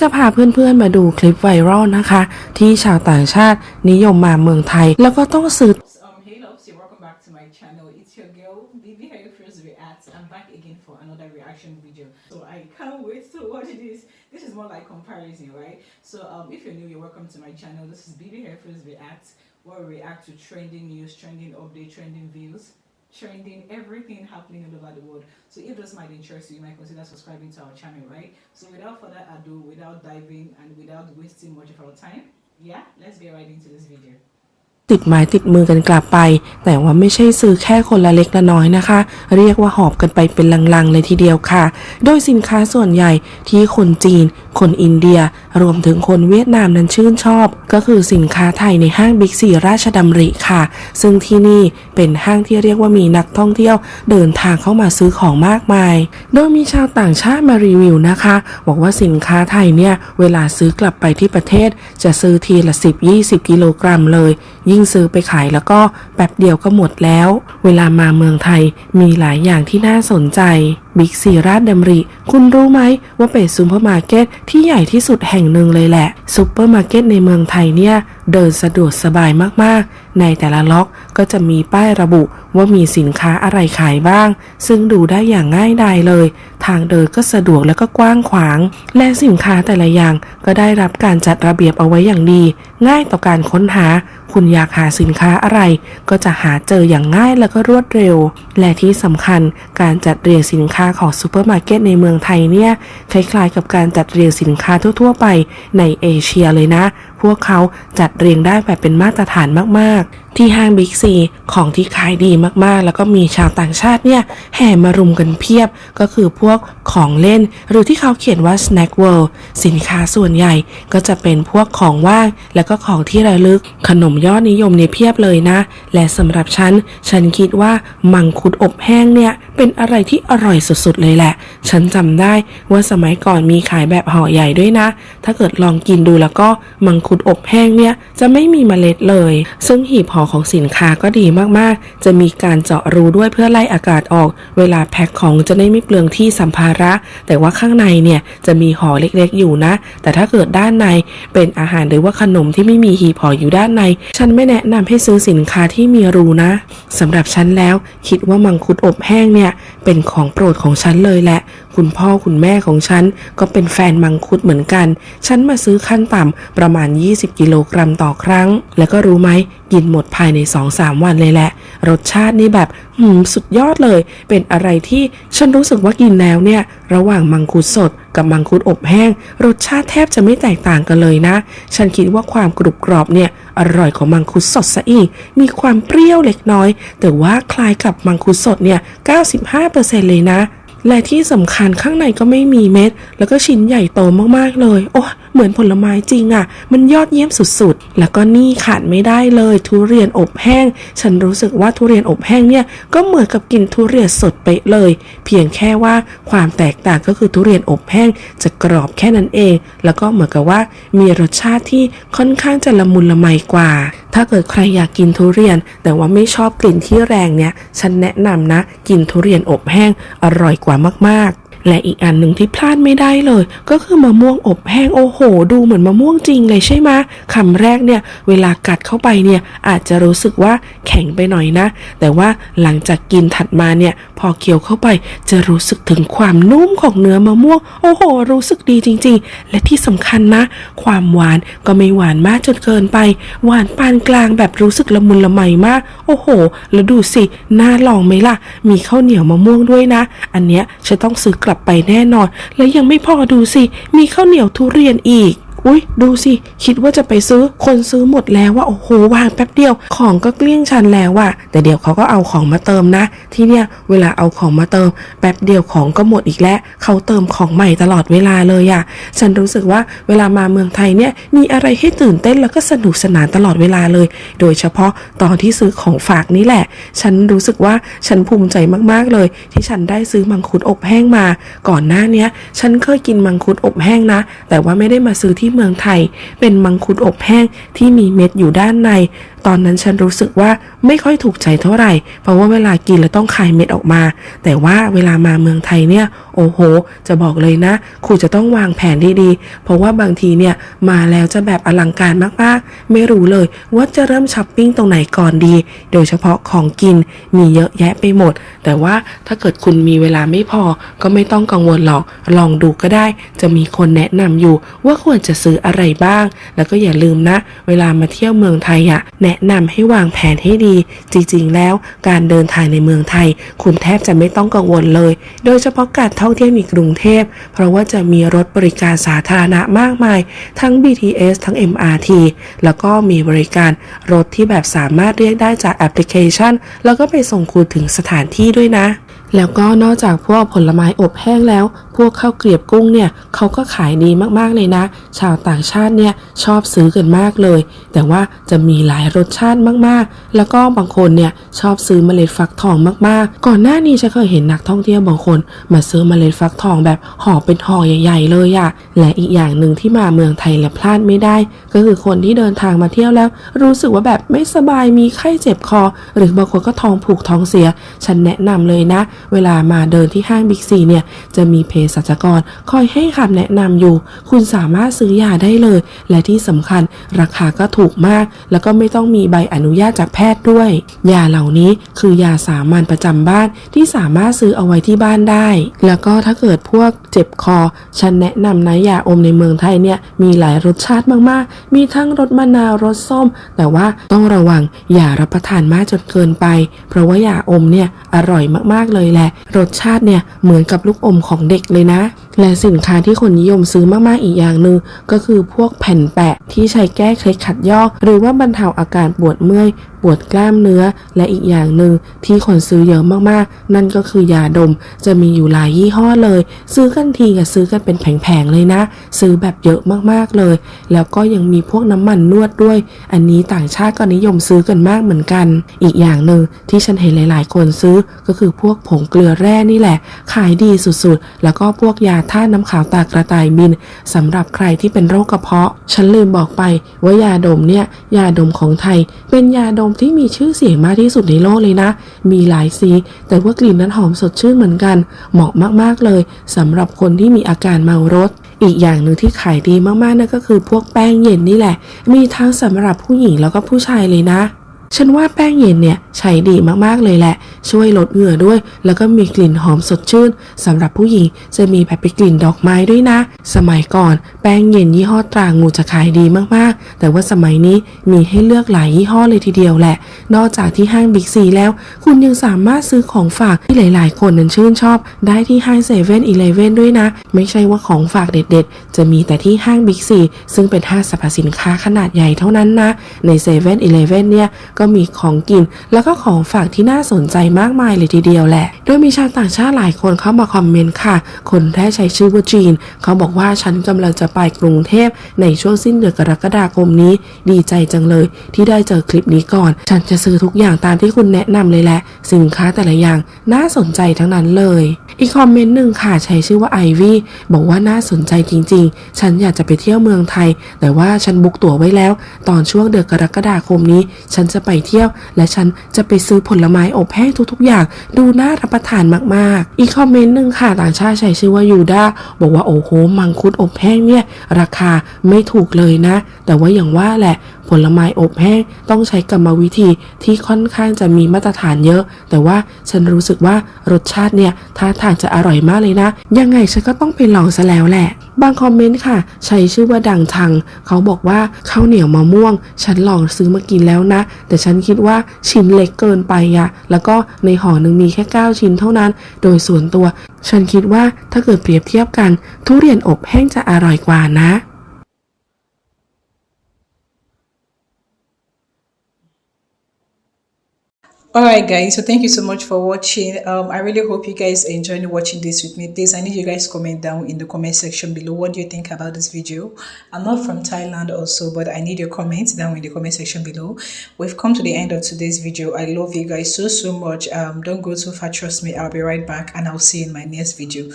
จะพาเพื่อนๆมาดูคลิปไวรัลนะคะ ที่ชาวต่างชาตินิยมมาเมืองไทย แล้วก็ต้องซื้อ hey Lopsy, welcome back to my channel. It's your girl, Bibi Hayfers Reacts. I'm back again for another reaction video. So I can't wait to watch this. This is more like comparison, right? So um, if you're new, you're welcome to my channel. This is Bibi Harry First Reacts, where we react to trending news, trending update, trending views, trending everything happening all over the world. So if this might interest you, you might consider subscribing to our channel, right? So without further ado, without diving and without wasting much of our time, yeah, let's get right into this video. ติดไม้ติดมือกันกลับไป แต่ว่าไม่ใช่ซื้อแค่คนละเล็กละน้อยนะคะ เรียกว่าหอบกันไปเป็นลังๆเลยทีเดียวค่ะ โดยสินค้าส่วนใหญ่ที่คนจีน คนอินเดีย รวมถึงคนเวียดนามนั้นชื่นชอบ ก็คือสินค้าไทยในห้างบิ๊กซีราชดำริค่ะ ซึ่งที่นี่เป็นห้างที่เรียกว่ามีนักท่องเที่ยว เดินทางเข้ามาซื้อของมากมาย โดยมีชาวต่างชาติมารีวิวนะคะ บอกว่าสินค้าไทยเนี่ยเวลาซื้อกลับไปที่ประเทศ จะซื้อทีละ 10-20 กิโลกรัมเลยยิ่งซื้อไปขายแล้วก็แป๊บเดียวก็หมดแล้ว เวลามาเมืองไทยมีหลายอย่างที่น่าสนใจบิ๊กซีราชดำริ คุณรู้ไหมว่าเป็นซูเปอร์มาร์เก็ตที่ใหญ่ที่สุดแห่งหนึ่งเลยแหละซูเปอร์มาร์เก็ตในเมืองไทยเนี่ย เดินสะดวกสบายมากๆ ในแต่ละล็อกก็จะมีป้ายระบุว่ามีสินค้าอะไรขายบ้าง ซึ่งดูได้อย่างง่ายดายเลย ทางเดินก็สะดวกและก็กว้างขวาง และสินค้าแต่ละอย่างก็ได้รับการจัดระเบียบเอาไว้อย่างดี ง่ายต่อการค้นหา คุณอยากหาสินค้าอะไร ก็จะหาเจออย่างง่ายและก็รวดเร็ว และที่สำคัญการจัดเรียงสินค้าของซูเปอร์มาร์เก็ตในเมืองไทยเนี่ยคล้ายๆกับการจัดเรียงสินค้าทั่ว ๆ ไปในเอเชียเลยนะพวกเขาจัดเรียงได้แบบเป็นมาตรฐานมากๆ ที่ห้างบิ๊กซีของที่ขายดีมากๆ แล้วก็มีชาวต่างชาติเนี่ย แห่มารุมกันเพียบก็คือพวกของเล่น หรือที่เขาเขียนว่า snack world สินค้าส่วนใหญ่ก็จะเป็นพวกของว่าง แล้วก็ของที่ระลึกขนมยอดนิยมเนี่ยเพียบเลยนะ และสำหรับฉัน ฉันคิดว่ามังคุดอบแห้งเนี่ย เป็นอะไรที่อร่อยสุดๆเลยแหละ ฉันจำได้ว่าสมัยก่อนมีขายแบบห่อใหญ่ด้วยนะ ถ้าเกิดลองกินดูแล้วก็มังคุดอบแห้งเนี่ยจะไม่มีเมล็ดเลย ซึ่งหีบห่อของสินค้าก็ดีมากๆ จะมีการเจาะรูด้วยเพื่อไล่อากาศออก เวลาแพ็คของจะได้ไม่เปลืองที่สัมภาระ แต่ว่าข้างในเนี่ยจะมีห่อเล็กๆอยู่นะ แต่ถ้าเกิดด้านในเป็นอาหารหรือว่าขนมที่ไม่มีหีบห่ออยู่ด้านใน ฉันไม่แนะนำให้ซื้อสินค้าที่มีรูนะสำหรับฉันแล้วคิดว่ามังคุดอบแห้งเนี่ยเป็นของโปรดของฉันเลยแหละ คุณพ่อคุณแม่ของฉันก็เป็นแฟนมังคุดเหมือนกัน ฉันมาซื้อขั้นต่ำประมาณ20 กิโลกรัมต่อครั้ง แล้วก็รู้ไหมกินหมดภายใน 2-3 วันเลยแหละ รสชาตินี่แบบหืมสุดยอดเลย เป็นอะไรที่ฉันรู้สึกว่ากินแล้วเนี่ย ระหว่างมังคุดสดกับมังคุดอบแห้ง รสชาติแทบจะไม่แตกต่างกันเลยนะ ฉันคิดว่าความกรุบกรอบเนี่ย อร่อยของมังคุดสดซะอีก มีความเปรี้ยวเล็กน้อย แต่ว่าคล้ายกับมังคุดสดเนี่ย 95%เลยนะและที่สำคัญข้างในก็ไม่มีเม็ด แล้วก็ชิ้นใหญ่โตมากๆเลย โอ้ เหมือนผลไม้จริงอะ่ะ มันยอดเยี่ยมสุดๆ แล้วก็นี่ขาดไม่ได้เลยทุเรียนอบแห้ง ฉันรู้สึกว่าทุเรียนอบแห้งเนี่ยก็เหมือนกับกินทุเรียนสดไปเลย เพียงแค่ว่าความแตกต่างก็คือทุเรียนอบแห้งจะกรอบแค่นั้นเอง แล้วก็เหมือนกับว่ามีรสชาติที่ค่อนข้างจะละมุนละไมกว่า ถ้าเกิดใครอยากกินทุเรียน แต่ว่าไม่ชอบกลิ่นที่แรงเนี่ย ฉันแนะนำนะ กินทุเรียนอบแห้งอร่อยกว่ามากๆ และอีกอันหนึ่งที่พลาดไม่ได้เลย ก็คือมะม่วงอบแห้งโอ้โห ดูเหมือนมะม่วงจริงเลยใช่ไหมคำแรกเนี่ย เวลากัดเข้าไปเนี่ยอาจจะรู้สึกว่าแข็งไปหน่อยนะ แต่ว่าหลังจากกินถัดมาเนี่ย พอเคี้ยวเข้าไปจะรู้สึกถึงความนุ่มของเนื้อมะม่วง โอ้โห รู้สึกดีจริง ๆ และที่สำคัญนะ ความหวานก็ไม่หวานมากจนเกินไป หวานปานกลางแบบรู้สึกละมุนละไมมาก โอ้โห แล้วดูสิน่าลองไหมล่ะ มีข้าวเหนียวมะม่วงด้วยนะ อันเนี้ยฉันต้องซื้อกลับไปแน่นอน และยังไม่พอดูสิ มีข้าวเหนียวทุเรียนอีก อุ้ยดูสิ คิดว่าจะไปซื้อคนซื้อหมดแล้วว่า โอ้โห วางแป๊บเดียว ของก็เกลี้ยงชันแล้วว่ะแต่เดี๋ยวเขาก็เอาของมาเติมนะ ที่เนี่ยเวลาเอาของมาเติม แป๊บเดียวของก็หมดอีกแล้ว เขาเติมของใหม่ตลอดเวลาเลยอะฉันรู้สึกว่าเวลามาเมืองไทยเนี่ยมีอะไรให้ตื่นเต้นแล้วก็สนุกสนานตลอดเวลาเลย โดยเฉพาะตอนที่ซื้อของฝากนี่แหละ ฉันรู้สึกว่าฉันภูมิใจมากๆเลย ที่ฉันได้ซื้อมังคุดอบแห้งมา ก่อนหน้าเนี้ยฉันเคยกินมังคุดอบแห้งนะ แต่ว่าไม่ได้มาซื้อที่ที่เมืองไทย เป็นมังคุดอบแห้งที่มีเม็ดอยู่ด้านในตอนนั้นฉันรู้สึกว่าไม่ค่อยถูกใจเท่าไหร่ เพราะว่าเวลากินแล้วต้องคายเม็ดออกมา แต่ว่าเวลามาเมืองไทยเนี่ย โอ้โห จะบอกเลยนะ คุณจะต้องวางแผนดีๆ เพราะว่าบางทีเนี่ยมาแล้วจะแบบอลังการมากๆ ไม่รู้เลยว่าจะเริ่มช้อปปิ้งตรงไหนก่อนดี โดยเฉพาะของกินมีเยอะแยะไปหมด แต่ว่าถ้าเกิดคุณมีเวลาไม่พอก็ไม่ต้องกังวลหรอก ลองดูก็ได้ จะมีคนแนะนำอยู่ว่าควรจะซื้ออะไรบ้าง แล้วก็อย่าลืมนะ เวลามาเที่ยวเมืองไทยอะแนะนำให้วางแผนให้ดี จริงๆ แล้วการเดินทางในเมืองไทย คุณแทบจะไม่ต้องกังวลเลย โดยเฉพาะการท่องเที่ยวในกรุงเทพ เพราะว่าจะมีรถบริการสาธารณะมากมาย ทั้ง BTS ทั้ง MRT แล้วก็มีบริการรถที่แบบสามารถเรียกได้จากแอปพลิเคชัน แล้วก็ไปส่งคุณถึงสถานที่ด้วยนะ แล้วก็นอกจากพวกผลไม้อบแห้งแล้ว พวกข้าวเกรียบกุ้งเนี่ยเขาก็ขายดีมากๆเลยนะ ชาวต่างชาติเนี่ยชอบซื้อกันมากเลย แต่ว่าจะมีหลายรสชาติมากๆ แล้วก็บางคนเนี่ยชอบซื้อเมล็ดฟักทองมากๆ ก่อนหน้านี้ฉันเคยเห็นนักท่องเที่ยวบางคน มาซื้อเมล็ดฟักทองแบบห่อเป็นห่อใหญ่ ๆ เลยอะและอีกอย่างหนึ่งที่มาเมืองไทยและพลาดไม่ได้ ก็คือคนที่เดินทางมาเที่ยวแล้ว รู้สึกว่าแบบไม่สบายมีไข้เจ็บคอ หรือบางคนก็ท้องผูกท้องเสีย ฉันแนะนำเลยนะเวลามาเดินที่ห้างบิ๊กซีเนี่ยจะมีเภสัชกรคอยให้คำแนะนำอยู่ คุณสามารถซื้อยาได้เลย และที่สำคัญราคาก็ถูกมาก แล้วก็ไม่ต้องมีใบอนุญาตจากแพทย์ด้วย ยาเหล่านี้คือยาสามัญประจำบ้านที่สามารถซื้อเอาไว้ที่บ้านได้ แล้วก็ถ้าเกิดพวกเจ็บคอ ฉันแนะนำนะยาอมในเมืองไทยเนี่ยมีหลายรสชาติมากๆ มีทั้งรสมะนาวรสส้ม แต่ว่าต้องระวังอย่ารับประทานมากจนเกินไป เพราะว่ายาอมเนี่ยอร่อยมากๆเลยแหละ รสชาติเนี่ยเหมือนกับลูกอมของเด็กเลยนะ และสินค้าที่คนนิยมซื้อมากๆอีกอย่างหนึ่งก็คือพวกแผ่นแปะที่ใช้แก้เคล็ดขัดยอก หรือว่าบรรเทาอาการปวดเมื่อยปวดกล้ามเนื้อ และอีกอย่างหนึ่งที่คนซื้อเยอะมากๆ นั่นก็คือยาดม จะมีอยู่หลายยี่ห้อเลย ซื้อกันทีกับซื้อกันเป็นแผงๆเลยนะ ซื้อแบบเยอะมากๆเลย แล้วก็ยังมีพวกน้ำมันนวดด้วย อันนี้ต่างชาติก็นิยมซื้อกันมากเหมือนกัน อีกอย่างหนึ่งที่ฉันเห็นหลาย ๆ คนซื้อก็คือพวกผงเกลือแร่นี่แหละ ขายดีสุดๆ แล้วก็พวกยาท่าน้ำขาวตากระต่ายบินสำหรับใครที่เป็นโรคกระเพาะ ฉันลืมบอกไปว่ายาดมเนี่ยยาดมของไทยเป็นยาดมที่มีชื่อเสียงมากที่สุดในโลกเลยนะ มีหลายสี แต่ว่ากลิ่นนั้นหอมสดชื่นเหมือนกัน เหมาะมากๆเลยสำหรับคนที่มีอาการเมารถอีกอย่างหนึ่งที่ขายดีมากๆนั่นก็คือพวกแป้งเย็นนี่แหละ มีทั้งสำหรับผู้หญิงแล้วก็ผู้ชายเลยนะ ฉันว่าแป้งเย็นเนี่ยใช้ดีมากๆเลยแหละ ช่วยลดเหงื่อด้วย แล้วก็มีกลิ่นหอมสดชื่นสำหรับผู้หญิงจะมีแบบเป็นกลิ่นดอกไม้ด้วยนะ สมัยก่อนแป้งเย็นยี่ห้อตรางูจะขายดีมากๆ แต่ว่าสมัยนี้มีให้เลือกหลายยี่ห้อเลยทีเดียวแหละ นอกจากที่ห้างบิ๊กซีแล้ว คุณยังสามารถซื้อของฝากที่หลาย ๆ คนนั้นชื่นชอบ ได้ที่ห้างเซเว่นอีเลฟเว่นด้วยนะ ไม่ใช่ว่าของฝากเด็ด ๆ จะมีแต่ที่ห้างบิ๊กซีซึ่งเป็นห้างสรรพสินค้าขนาดใหญ่เท่านั้นนะในเซเว่นอีเลฟเว่นเนี่ยก็มีของกิน แล้วก็ของฝากที่น่าสนใจมากมายเลยทีเดียวแหละ โดยมีชาวต่างชาติหลายคนเข้ามาคอมเมนต์ค่ะ คนแรกใช้ชื่อว่าจีน เขาบอกว่าฉันกำลังจะไปกรุงเทพในช่วงสิ้นเดือนกรกฎาคมนี้ ดีใจจังเลยที่ได้เจอคลิปนี้ก่อน ฉันจะซื้อทุกอย่างตามที่คุณแนะนำเลยแหละ สินค้าแต่ละอย่างน่าสนใจทั้งนั้นเลย อีกคอมเมนต์หนึ่งค่ะใช้ชื่อว่าไอวี่บอกว่าน่าสนใจจริง ๆ ฉันอยากจะไปเที่ยวเมืองไทย แต่ว่าฉันบุ๊กตั๋วไว้แล้ว ตอนช่วงเดือนกรกฎาคมนี้ ฉันจะไปเที่ยว และฉันจะไปซื้อผลไม้อบแห้งทุกๆ อย่าง ดูน่ารับประทานมากๆ อีกคอมเมนต์หนึ่งค่ะต่างชาติใช้ชื่อว่ายูดาบอกว่าโอ้โหมังคุดอบแห้งเนี่ย ราคาไม่ถูกเลยนะ แต่ว่าอย่างว่าแหละผลไม้อบแห้งต้องใช้กรรมวิธีที่ค่อนข้างจะมีมาตรฐานเยอะ แต่ว่าฉันรู้สึกว่ารสชาติเนี่ยท่าทางจะอร่อยมากเลยนะ ยังไงฉันก็ต้องไปลองซะแล้วแหละ บางคอมเมนต์ค่ะ ใช้ชื่อว่าดังทัง เขาบอกว่าข้าวเหนียวมะม่วง ฉันลองซื้อมากินแล้วนะ แต่ฉันคิดว่าชิ้นเล็กเกินไปอะแล้วก็ในห่อหนึ่งมีแค่ 9 ชิ้นเท่านั้น โดยส่วนตัว ฉันคิดว่าถ้าเกิดเปรียบเทียบกัน ทุเรียนอบแห้งจะอร่อยกว่านะ Alright guys, so thank you so much for watching. Um, I really hope you guys enjoyed watching this with me. Please, I need you guys comment down in the comment section below. What do you think about this video? I'm not from Thailand also, but I need your comments down in the comment section below. We've come to the end of today's video. I love you guys so, so much. Um, don't go too far. Trust me, I'll be right back and I'll see you in my next video.